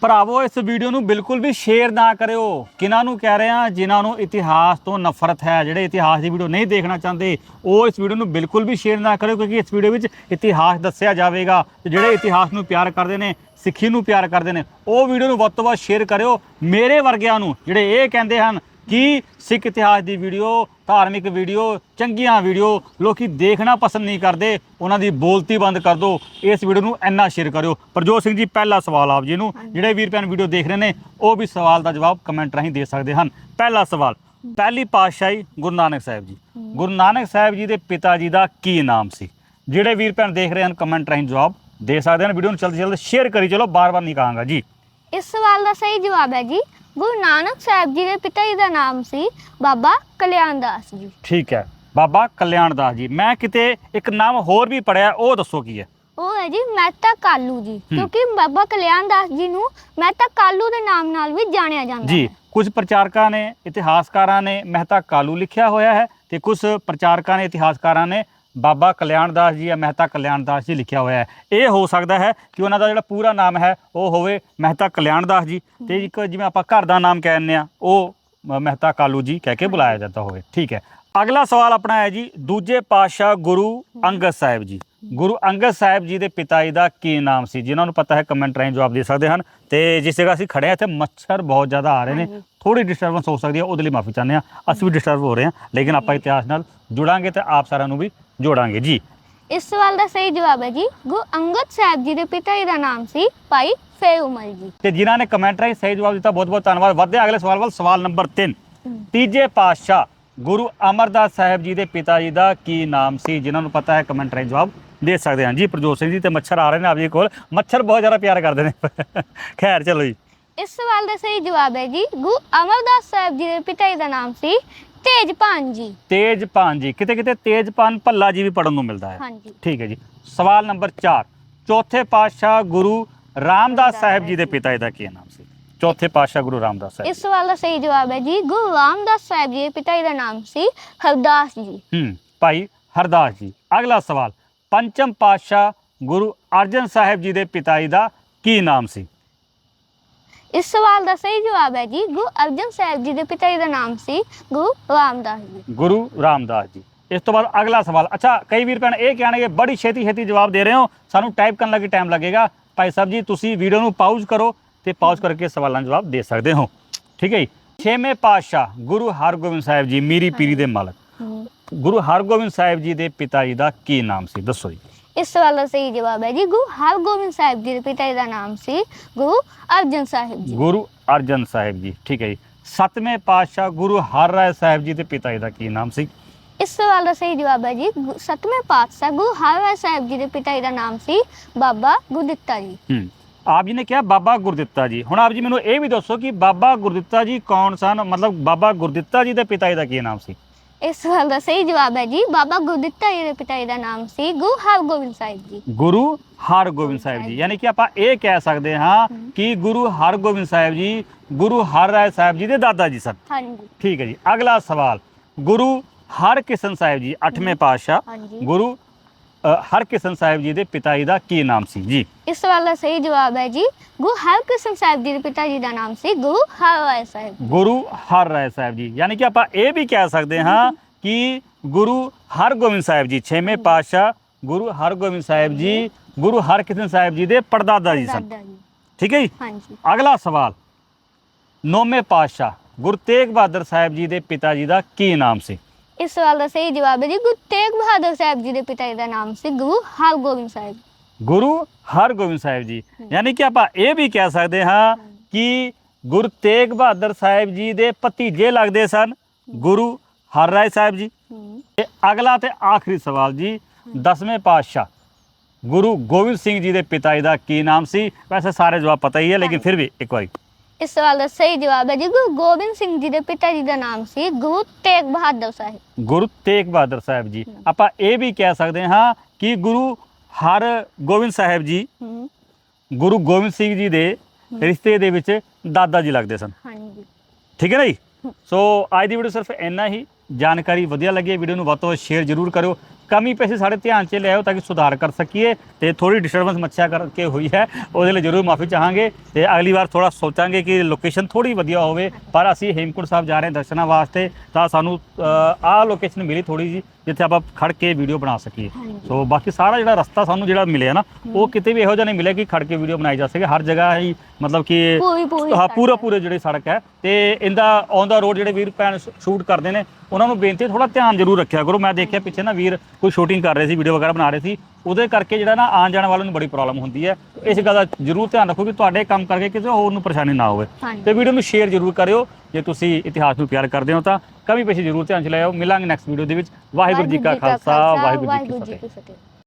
ਭਰਾਵੋ, ਇਸ ਵੀਡੀਓ ਨੂੰ ਬਿਲਕੁਲ ਵੀ ਸ਼ੇਅਰ ਨਾ ਕਰਿਓ। ਕਿਨਾਂ ਨੂੰ ਕਹਿ ਰਹੇ ਆ ਜਿਨ੍ਹਾਂ ਨੂੰ ਇਤਿਹਾਸ ਤੋਂ ਨਫ਼ਰਤ ਹੈ, ਜਿਹੜੇ ਇਤਿਹਾਸ ਦੀ ਵੀਡੀਓ ਨਹੀਂ ਦੇਖਣਾ ਚਾਹੁੰਦੇ, ਉਹ ਇਸ ਵੀਡੀਓ ਨੂੰ ਬਿਲਕੁਲ ਵੀ ਸ਼ੇਅਰ ਨਾ ਕਰਿਓ, ਕਿਉਂਕਿ ਇਸ ਵੀਡੀਓ ਵਿੱਚ ਇਤਿਹਾਸ ਦੱਸਿਆ ਜਾਵੇਗਾ। ਤੇ ਜਿਹੜੇ ਇਤਿਹਾਸ ਨੂੰ ਪਿਆਰ ਕਰਦੇ ਨੇ, ਸਿੱਖੀ ਨੂੰ ਪਿਆਰ ਕਰਦੇ ਨੇ, ਉਹ ਵੀਡੀਓ ਨੂੰ ਵੱਧ ਤੋਂ ਵੱਧ ਸ਼ੇਅਰ ਕਰਿਓ। ਮੇਰੇ ਵਰਗਿਆਂ ਨੂੰ, ਜਿਹੜੇ ਇਹ ਕਹਿੰਦੇ ਹਨ ਕਿ ਸਿੱਖ ਇਤਿਹਾਸ ਦੀ ਵੀਡੀਓ ਧਾਰਮਿਕ ਵੀਡੀਓ ਚੰਗੀਆਂ ਵੀਡੀਓ ਲੋਕੀ ਦੇਖਣਾ ਪਸੰਦ ਨਹੀਂ ਕਰਦੇ ਉਹਨਾਂ ਦੀ ਬੋਲਤੀ ਬੰਦ ਕਰ ਦਿਓ। ਇਸ ਵੀਡੀਓ ਨੂੰ ਇੰਨਾ ਸ਼ੇਅਰ ਕਰਿਓ। ਪ੍ਰਜੋਤ ਸਿੰਘ ਜੀ ਪਹਿਲਾ ਸਵਾਲ ਆਪ ਜੀ ਨੂੰ। ਜਿਹੜੇ ਵੀਰ ਭੈਣ ਵੀਡੀਓ ਦੇਖ ਰਹੇ ਨੇ ਉਹ ਵੀ ਸਵਾਲ ਦਾ ਜਵਾਬ ਕਮੈਂਟ ਰਾਹੀਂ ਦੇ ਸਕਦੇ ਹਨ। ਪਹਿਲਾ ਸਵਾਲ ਪਹਿਲੀ ਪਾਤਸ਼ਾਹੀ ਗੁਰੂ ਨਾਨਕ ਸਾਹਿਬ ਜੀ। ਗੁਰੂ ਨਾਨਕ ਸਾਹਿਬ ਜੀ ਦੇ ਪਿਤਾ ਜੀ ਦਾ ਕੀ ਨਾਮ ਸੀ? ਜਿਹੜੇ ਵੀਰ ਭੈਣ ਦੇਖ ਰਹੇ ਹਨ ਕਮੈਂਟ ਰਾਹੀਂ ਜਵਾਬ ਦੇ ਸਕਦੇ ਹਨ। ਵੀਡੀਓ ਨੂੰ ਜਲਦੀ ਜਲਦੀ ਸ਼ੇਅਰ ਕਰੀ ਚਲੋ ਬਾਰ-ਬਾਰ ਨਹੀਂ ਕਹਾਂਗਾ ਜੀ। ਇਸ ਸਵਾਲ ਦਾ ਸਹੀ ਜਵਾਬ ਹੈ ਜੀ ਗੁਰੂ ਨਾਨਕ ਸਾਹਿਬ ਜੀ ਦੇ ਪਿਤਾ ਜੀ ਦਾ ਨਾਮ ਸੀ ਬਾਬਾ ਕਲਿਆਣ ਦਾਸ ਜੀ। ਠੀਕ ਹੈ ਬਾਬਾ ਕਲਿਆਣ ਦਾਸ ਜੀ। ਮੈਂ ਕਿਤੇ ਇੱਕ ਨਾਮ ਹੋਰ ਵੀ ਪੜਿਆ ਉਹ ਦੱਸੋ ਕੀ ਹੈ? ਉਹ ਹੈ ਜੀ ਮਹਿਤਾ ਕਾਲੂ ਜੀ ਕਿਉਂਕਿ ਬਾਬਾ ਕਲਿਆਣ ਦਾਸ ਜੀ ਨੂੰ ਮਹਿਤਾ ਕਾਲੂ ਦੇ ਨਾਮ ਨਾਲ ਵੀ ਜਾਣਿਆ ਜਾਂਦਾ ਜੀ ਹੈ। ਕੁਝ ਪ੍ਰਚਾਰਕਾਂ ਨੇ ਇਤਿਹਾਸਕਾਰਾਂ ਨੇ ਮਹਿਤਾ ਕਾਲੂ ਲਿਖਿਆ ਹੋਇਆ ਹੈ ਤੇ ਕੁਝ ਪ੍ਰਚਾਰਕਾਂ ਨੇ ਇਤਿਹਾਸਕਾਰਾਂ ਨੇ ਬਾਬਾ ਕਲਿਆਣ ਦਾਸ ਜੀ ਜਾਂ ਮਹਿਤਾ ਕਲਿਆਣ ਦਾਸ ਜੀ ਲਿਖਿਆ ਹੋਇਆ ਹੈ। ਇਹ ਹੋ ਸਕਦਾ ਹੈ ਕਿ ਉਹਨਾਂ ਦਾ ਜਿਹੜਾ ਪੂਰਾ ਨਾਮ ਹੈ ਉਹ ਹੋਵੇ ਮਹਿਤਾ ਕਲਿਆਣ ਦਾਸ ਜੀ। ਤੇ ਇੱਕ ਜਿਵੇਂ ਆਪਾਂ ਘਰ ਦਾ ਨਾਮ ਕਹਿੰਦੇ ਆ ਉਹ ਮਹਿਤਾ ਕਾਲੂ ਜੀ ਕਹਿ ਕੇ ਬੁਲਾਇਆ ਜਾਂਦਾ ਹੋਵੇ। ਠੀਕ ਹੈ। ਅਗਲਾ ਸਵਾਲ ਆਪਣਾ ਹੈ ਜੀ ਦੂਜੇ ਪਾਤਸ਼ਾਹ ਗੁਰੂ ਅੰਗਦ ਸਾਹਿਬ ਜੀ। ਗੁਰੂ ਅੰਗਦ ਸਾਹਿਬ ਜੀ ਦੇ ਪਿਤਾ ਜੀ ਦਾ ਕੀ ਨਾਮ ਸੀ? ਜਿਨ੍ਹਾਂ ਨੂੰ ਪਤਾ ਹੈ ਕਮੈਂਟ ਰਾਹੀਂ ਜਵਾਬ ਦੇ ਸਕਦੇ ਹਨ। ਤੇ ਜਿਸ ਜਗ੍ਹਾ ਅਸੀਂ ਖੜੇ ਹਾਂ ਇੱਥੇ ਮੱਛਰ ਬਹੁਤ ਜ਼ਿਆਦਾ ਆ ਰਹੇ ਨੇ। ਥੋੜੀ ਡਿਸਟਰਬੈਂਸ ਹੋ ਸਕਦੀ ਹੈ ਉਹਦੇ ਲਈ ਮਾਫੀ ਚਾਹੁੰਦੇ ਹਾਂ। ਅਸੀਂ ਵੀ ਡਿਸਟਰਬ ਹੋ ਰਹੇ ਹਾਂ ਲੇਕਿਨ ਆਪਾਂ ਇਤਿਹਾਸ ਨਾਲ ਜੁੜਾਂਗੇ ਤੇ ਆਪ ਸਾਰਿਆਂ ਨੂੰ ਵੀ ਜੋੜਾਂਗੇ ਜੀ। ਇਸ ਸਵਾਲ ਦਾ ਸਹੀ ਜਵਾਬ ਹੈ ਜੀ ਗੁਰੂ ਅੰਗਦ ਸਾਹਿਬ ਜੀ ਦੇ ਪਿਤਾ ਜੀ ਦਾ ਨਾਮ ਸੀ ਭਾਈ ਫੇਉਮਲ ਜੀ। ਤੇ ਜਿਨ੍ਹਾਂ ਨੇ ਕਮੈਂਟ ਰਾਹੀਂ ਸਹੀ ਜਵਾਬ ਦਿੱਤਾ ਬਹੁਤ ਬਹੁਤ ਧੰਨਵਾਦ। ਵਧਦੇ ਹਾਂ ਅਗਲੇ ਸਵਾਲ ਵੱਲ ਸਵਾਲ ਨੰਬਰ 3 ਤੀਜੇ ਪਾਤਸ਼ਾਹ ਗੁਰੂ ਅਮਰਦਾਸ ਸਾਹਿਬ ਜੀ ਦੇ ਪਿਤਾ ਜੀ ਦਾ ਕੀ ਨਾਮ ਸੀ? ਜਿਨ੍ਹਾਂ ਨੂੰ ਪਤਾ ਹੈ ਕਮੈਂਟ ਰਾਹੀਂ ਜਵਾਬ ਦੇ ਸਕਦੇ ਹਾਂ। ਜੀ ਪ੍ਰਜੋਤ ਸਿੰਘ ਜੀ ਤੇ ਮੱਛਰ ਆ ਰਹੇ ਨੇ ਆਪ ਜੀ ਕੋਲ। ਮੱਛਰ ਬਹੁਤ ਜ਼ਿਆਦਾ ਪਿਆਰ ਕਰਦੇ ਨੇ। ਖੈਰ ਚਲੋ ਜੀ। ਇਸ ਸਵਾਲ ਦਾ ਸਹੀ ਜਵਾਬ ਹੈ ਜੀ ਗੁਰੂ ਅਮਰਦਾਸ ਸਾਹਿਬ ਜੀ ਦੇ ਪਿਤਾ ਜੀ ਦਾ ਨਾਮ ਸੀ ਤੇਜਪਾਨ ਜੀ। ਤੇਜਪਾਨ ਜੀ। ਕਿਤੇ ਕਿਤੇ ਤੇਜਪਾਨ ਭੱਲਾ ਜੀ ਵੀ ਪੜਨ ਨੂੰ ਮਿਲਦਾ ਹੈ। ਹਾਂਜੀ। ਠੀਕ ਹੈ ਜੀ। ਸਵਾਲ ਨੰਬਰ 4 ਚੌਥੇ ਪਾਤਸ਼ਾਹ ਗੁਰੂ ਰਾਮਦਾਸ ਸਾਹਿਬ ਜੀ ਦੇ ਪਿਤਾ ਜੀ ਦਾ ਕੀ ਨਾਮ ਸੀ? ਚੌਥੇ ਪਾਤਸ਼ਾਹ ਗੁਰੂ ਰਾਮਦਾਸ ਸਾਹਿਬ ਇਸ ਸਵਾਲ ਦਾ ਸਹੀ ਜਵਾਬ ਹੈ ਜੀ। ਗੁਰੂ ਰਾਮਦਾਸ ਸਾਹਿਬ ਜੀ ਦੇ ਪਿਤਾ ਜੀ ਦਾ ਨਾਮ ਸੀ ਹਰਦਾਸ ਜੀ। ਹੂੰ ਭਾਈ ਹਰਦਾਸ ਜੀ। ਅਗਲਾ ਸਵਾਲ। ਪੰਚਮ ਪਾਤਸ਼ਾਹ ਗੁਰੂ ਅਰਜਨ ਸਾਹਿਬ ਜੀ ਦੇ ਪਿਤਾ ਜੀ ਦਾ ਕੀ ਨਾਮ ਸੀ? ਇਸ ਸਵਾਲ ਦਾ ਸਹੀ ਜਵਾਬ ਹੈ ਜੀ ਗੁਰੂ ਅਰਜਨ ਸਾਹਿਬ ਜੀ ਦੇ ਪਿਤਾ ਜੀ ਦਾ ਨਾਮ ਸੀ ਗੁਰੂ ਰਾਮਦਾਸ ਜੀ। ਗੁਰੂ ਰਾਮਦਾਸ ਜੀ। ਇਸ ਤੋਂ ਬਾਅਦ ਅਗਲਾ ਸਵਾਲ ਅੱਛਾ ਕਈ ਵੀਰ ਭੈਣ ਇਹ ਕਹਿਣਗੇ ਬੜੀ ਛੇਤੀ ਛੇਤੀ ਜਵਾਬ ਦੇ ਰਹੇ ਹੋ ਸਾਨੂੰ ਟਾਈਪ ਕਰਨ ਲੱਗੇ ਟਾਈਮ ਲੱਗੇਗਾ। ਭਾਈ ਸਾਹਿਬ ਜੀ ਤੁਸੀਂ ਵੀਡੀਓ ਨੂੰ ਪਾਊਜ਼ ਕਰੋ ਤੇ ਪਾਊਜ਼ ਕਰਕੇ ਸਵਾਲਾਂ ਦੇ ਜਵਾਬ ਦੇ ਸਕਦੇ ਹੋ। ਠੀਕ ਹੈ ਜੀ? ਛੇਵੇਂ ਪਾਤਸ਼ਾਹ ਗੁਰੂ ਹਰਗੋਬਿੰਦ ਸਾਹਿਬ ਜੀ ਮੀਰੀ ਪੀਰੀ ਦੇ ਮਾਲਕ। ਗੁਰੂ ਹਰਗੋਬਿੰਦ ਸਾਹਿਬ ਜੀ ਦੇ ਪਿਤਾ ਜੀ ਦਾ ਕੀ ਨਾਮ ਸੀ? ਦੱਸੋ ਜੀ। ਇਸ ਸਵਾਲ ਦਾ ਸਹੀ ਜਵਾਬ ਹੈ ਜੀ ਗੁਰੂ ਹਰਗੋਬਿੰਦ ਸਾਹਿਬ ਜੀ ਦੇ ਪਿਤਾ ਜੀ ਦਾ ਨਾਮ ਸੀ ਗੁਰੂ ਅਰਜਨ ਸਾਹਿਬ ਜੀ। ਗੁਰੂ ਅਰਜਨ ਸਾਹਿਬ ਜੀ ਠੀਕ ਹੈ ਜੀ। ਸੱਤਵੇਂ ਪਾਤਸ਼ਾਹ ਗੁਰੂ ਹਰਰਾਏ ਸਾਹਿਬ ਜੀ ਦੇ ਪਿਤਾ ਜੀ ਦਾ ਕੀ ਨਾਮ ਸੀ? ਇਸ ਸਵਾਲ ਦਾ ਸਹੀ ਜਵਾਬ ਹੈ ਜੀ ਗੁ- ਸੱਤਵੇਂ ਪਾਤਸ਼ਾਹ ਗੁਰੂ ਹਰਰਾਏ ਸਾਹਿਬ ਜੀ ਦੇ ਪਿਤਾ ਜੀ ਦਾ ਨਾਮ ਸੀ ਬਾਬਾ ਗੁਰਦਿੱਤਾ ਜੀ। ਹੂੰ ਆਪ ਜੀ ਨੇ ਕਿਹਾ ਬਾਬਾ ਗੁਰਦਿੱਤਾ ਜੀ। ਹੁਣ ਆਪ ਜੀ ਮੈਨੂੰ ਇਹ ਵੀ ਦੱਸੋ ਕਿ ਬਾਬਾ ਗੁਰਦਿੱਤਾ ਜੀ ਕੌਣ ਸਨ? ਮਤਲਬ ਬਾਬਾ ਗੁਰਦਿੱਤਾ ਜੀ ਦੇ ਪਿਤਾ ਜੀ ਦਾ ਕੀ ਨਾਮ ਸੀ? ਇਸ ਸਵਾਲ ਦਾ ਸਹੀ ਜਵਾਬ ਹੈ ਜੀ। ਬਾਬਾ ਗੁਰਦਿੱਤਾ ਜੀ ਦੇ ਪਿਤਾ ਜੀ ਦਾ ਨਾਮ ਸੀ ਗੁਰੂ ਹਰਗੋਬਿੰਦ ਸਾਹਿਬ ਜੀ। ਗੁਰੂ ਹਰਗੋਬਿੰਦ ਸਾਹਿਬ ਜੀ। ਯਾਨੀ ਕਿ ਆਪਾਂ ਇਹ ਕਹਿ ਸਕਦੇ ਹਾਂ ਕਿ ਗੁਰੂ ਹਰਗੋਬਿੰਦ ਸਾਹਿਬ ਜੀ ਗੁਰੂ ਹਰਰਾਏ ਸਾਹਿਬ ਜੀ ਦੇ ਦਾਦਾ ਜੀ ਸਨ। ਹਾਂਜੀ। ਠੀਕ ਹੈ ਜੀ। ਅਗਲਾ ਸਵਾਲ ਗੁਰੂ ਹਰਕਿਸ਼ਨ ਸਾਹਿਬ ਜੀ 8ਵੇਂ ਪਾਤਸ਼ਾਹ ਗੁਰੂ ਹਰਕਿਸ਼ਨ ਸਾਹਿਬ ਜੀ ਦੇ ਪਿਤਾ ਜੀ ਦਾ ਕੀ ਨਾਮ ਸੀ? ਜੀ। ਇਸ ਸਵਾਲ ਦਾ ਸਹੀ ਜਵਾਬ ਹੈ ਜੀ। ਗੁਰੂ ਹਰਕ੍ਰਿਸ਼ਨ ਸਾਹਿਬ ਜੀ ਦੇ ਪਿਤਾ ਜੀ ਦਾ ਨਾਮ ਸੀ ਗੁਰੂ ਹਰਰਾਏ ਸਾਹਿਬ। ਗੁਰੂ ਹਰਰਾਏ ਸਾਹਿਬ ਜੀ। ਯਾਨੀ ਕਿ ਆਪਾਂ ਇਹ ਵੀ ਕਹਿ ਸਕਦੇ ਹਾਂ ਕਿ ਗੁਰੂ ਹਰਗੋਬਿੰਦ ਸਾਹਿਬ ਜੀ 6ਵੇਂ ਪਾਤਸ਼ਾਹ ਗੁਰੂ ਹਰਗੋਬਿੰਦ ਸਾਹਿਬ ਜੀ ਗੁਰੂ ਹਰਕ੍ਰਿਸ਼ਨ ਸਾਹਿਬ ਜੀ ਦੇ ਪੜਦਾਦਾ ਜੀ ਸਨ। ਦਾਦਾ ਜੀ। ਠੀਕ ਹੈ ਜੀ? ਹਾਂਜੀ। ਅਗਲਾ ਸਵਾਲ। ਨੌਵੇਂ ਪਾਤਸ਼ਾਹ ਗੁਰੂ ਤੇਗ ਬਹਾਦਰ ਸਾਹਿਬ ਜੀ ਦੇ ਪਿਤਾ ਜੀ ਦਾ ਕੀ ਨਾਮ ਸੀ? ਇਸ ਸਵਾਲ ਦਾ ਸਹੀ ਜਵਾਬ ਹੈ ਜੀ ਗੁਰੂ ਤੇਗ ਬਹਾਦਰ ਸਾਹਿਬ ਜੀ ਦੇ ਪਿਤਾ ਜੀ ਦਾ ਨਾਮ ਸੀ ਗੁਰੂ ਹਰਗੋਬਿੰਦ ਸਾਹਿਬ। ਗੁਰੂ ਹਰਗੋਬਿੰਦ ਸਾਹਿਬ ਜੀ। ਯਾਨੀ ਕਿ ਆਪਾਂ ਇਹ ਵੀ ਕਹਿ ਸਕਦੇ ਹਾਂ ਕਿ ਗੁਰੂ ਤੇਗ ਬਹਾਦਰ ਸਾਹਿਬ ਜੀ ਦੇ ਭਤੀਜੇ ਲੱਗਦੇ ਸਨ। ਗੁਰੂ ਹਰਰਾਏ ਸਾਹਿਬ ਜੀ। ਤੇ ਅਗਲਾ ਤੇ ਆਖਰੀ ਸਵਾਲ ਜੀ ਦਸਵੇਂ ਪਾਤਸ਼ਾਹ ਗੁਰੂ ਗੋਬਿੰਦ ਸਿੰਘ ਜੀ ਦੇ ਪਿਤਾ ਜੀ ਦਾ ਕੀ ਨਾਮ ਸੀ? ਵੈਸੇ ਸਾਰੇ ਜਵਾਬ ਪਤਾ ਹੀ ਹੈ ਲੇਕਿਨ ਫਿਰ ਵੀ ਇੱਕ ਵਾਰੀ। ਇਸ ਸਵਾਲ ਦਾ ਸਹੀ ਜਵਾਬ ਹੈ ਜੀ ਗੁਰੂ ਗੋਬਿੰਦ ਸਿੰਘ ਜੀ ਦੇ ਪਿਤਾ ਜੀ ਦਾ ਨਾਮ ਸੀ ਗੁਰੂ ਤੇਗ ਬਹਾਦਰ ਸਾਹਿਬ। ਗੁਰੂ ਤੇਗ ਬਹਾਦਰ ਸਾਹਿਬ ਜੀ। ਆਪਾਂ ਇਹ ਵੀ ਕਹਿ ਸਕਦੇ ਹਾਂ ਕਿ ਗੁਰੂ ਹਰ ਗੋਬਿੰਦ ਸਾਹਿਬ ਜੀ ਗੁਰੂ ਗੋਬਿੰਦ ਸਿੰਘ ਜੀ ਦੇ ਰਿਸ਼ਤੇ ਦੇ ਵਿੱਚ ਦਾਦਾ ਜੀ ਲੱਗਦੇ ਸਨ। ਹਾਂਜੀ ਠੀਕ ਹੈ ਨਾ ਜੀ? ਸੋ ਅੱਜ ਦੀ ਵੀਡੀਓ ਸਿਰਫ ਇੰਨਾ ਹੀ। ਜਾਣਕਾਰੀ ਵਧੀਆ ਲੱਗੀ ਵੀਡੀਓ ਨੂੰ ਵੱਧ ਤੋਂ ਵੱਧ ਸ਼ੇਅਰ ਜ਼ਰੂਰ ਕਰਿਓ। ਕਮੀ ਪੇਸ਼ੀ ਸਾਡੇ ਧਿਆਨ 'ਚ ਲਿਆਓ ਤਾਂ ਕਿ ਸੁਧਾਰ ਕਰ ਸਕੀਏ ਤੇ ਥੋੜੀ ਡਿਸਟਰਬੈਂਸ ਮੱਛਿਆ ਕਰਕੇ ਹੋਈ ਹੈ ਉਹਦੇ ਲਈ ਜ਼ਰੂਰ ਮਾਫੀ ਚਾਹਾਂਗੇ ਤੇ ਅਗਲੀ ਵਾਰ ਥੋੜਾ ਸੋਚਾਂਗੇ ਕਿ ਲੋਕੇਸ਼ਨ ਥੋੜੀ ਵਧੀਆ ਹੋਵੇ, ਪਰ ਅਸੀਂ ਹੇਮਕੁੰਟ ਸਾਹਿਬ ਜਾ ਰਹੇ ਹਾਂ ਦਰਸ਼ਨਾਂ ਵਾਸਤੇ ਤਾਂ ਸਾਨੂੰ ਆਹ ਲੋਕੇਸ਼ਨ ਮਿਲੀ ਥੋੜੀ ਜੀ ਜਿੱਥੇ ਆਪਾਂ ਖੜ ਕੇ ਵੀਡੀਓ ਬਣਾ ਸਕੀਏ। ਸੋ ਬਾਕੀ ਸਾਰਾ ਜਿਹੜਾ ਰਸਤਾ ਸਾਨੂੰ ਜਿਹੜਾ ਮਿਲਿਆ ਨਾ ਉਹ ਕਿਤੇ ਵੀ ਇਹੋ ਜਿਹਾ ਨਹੀਂ ਮਿਲਿਆ ਕਿ ਖੜ ਕੇ ਵੀਡੀਓ ਬਣਾਈ ਜਾ ਸਕੇ। ਹਰ ਜਗ੍ਹਾ ਹੀ ਮਤਲਬ ਕਿ ਹਾਂ ਪੂਰਾ। ਪੂਰੇ ਜਿਹੜੇ ਸੜਕ ਹੈ। ਤੇ ਇਹਦਾ ਔਨ ਦਾ ਰੋਡ ਜਿਹੜੇ ਵੀਰ ਭੈਣ ਸ਼ੂਟ ਕਰਦੇ ਨੇ ਉਹਨਾਂ ਨੂੰ ਬੇਨਤੀ ਥੋੜਾ ਧਿਆਨ ਜ਼ਰੂਰ ਰੱਖਿਆ ਕਰੋ। ਮੈਂ ਦੇਖਿਆ ਪਿੱਛੇ ਨਾ ਵੀਰ ਕੋਈ ਸ਼ੂਟਿੰਗ ਕਰ ਰਹੇ ਸੀ ਵੀਡੀਓ ਵਗੈਰਾ ਬਣਾ ਰਹੇ ਸੀ। ਉਹਦੇ ਕਰਕੇ ਜਿਹੜਾ ਨਾ ਆਉਣ ਜਾਣ ਵਾਲਿਆਂ ਨੂੰ ਬੜੀ ਪ੍ਰੋਬਲਮ ਹੁੰਦੀ ਹੈ। ਇਸ ਗੱਲ ਦਾ ਜ਼ਰੂਰ ਧਿਆਨ ਰੱਖੋ ਕਿ ਤੁਹਾਡੇ ਕੰਮ ਕਰਕੇ ਕਿਸੇ ਹੋਰ ਨੂੰ ਪਰੇਸ਼ਾਨੀ ਨਾ ਹੋਵੇ। ਤੇ ਵੀਡੀਓ ਨੂੰ ਸ਼ੇਅਰ ਜ਼ਰੂਰ ਕਰਿਓ। ਜੇ ਤੁਸੀਂ ਇਤਿਹਾਸ ਨੂੰ ਪਿਆਰ ਕਰਦੇ ਹੋ ਤਾਂ ਕਮੀ ਪੇਸ਼ੀ ਜ਼ਰੂਰ ਧਿਆਨ ਚ ਲਿਆਓ ਮਿਲਾਂਗੇ ਨੈਕਸਟ ਵੀਡੀਓ ਦੇ ਵਿੱਚ। ਵਾਹਿਗੁਰੂ ਜੀ ਕਾ ਖਾਲਸਾ ਵਾਹਿਗੁਰੂ ਜੀ ਕੀ ਫਤਿਹ।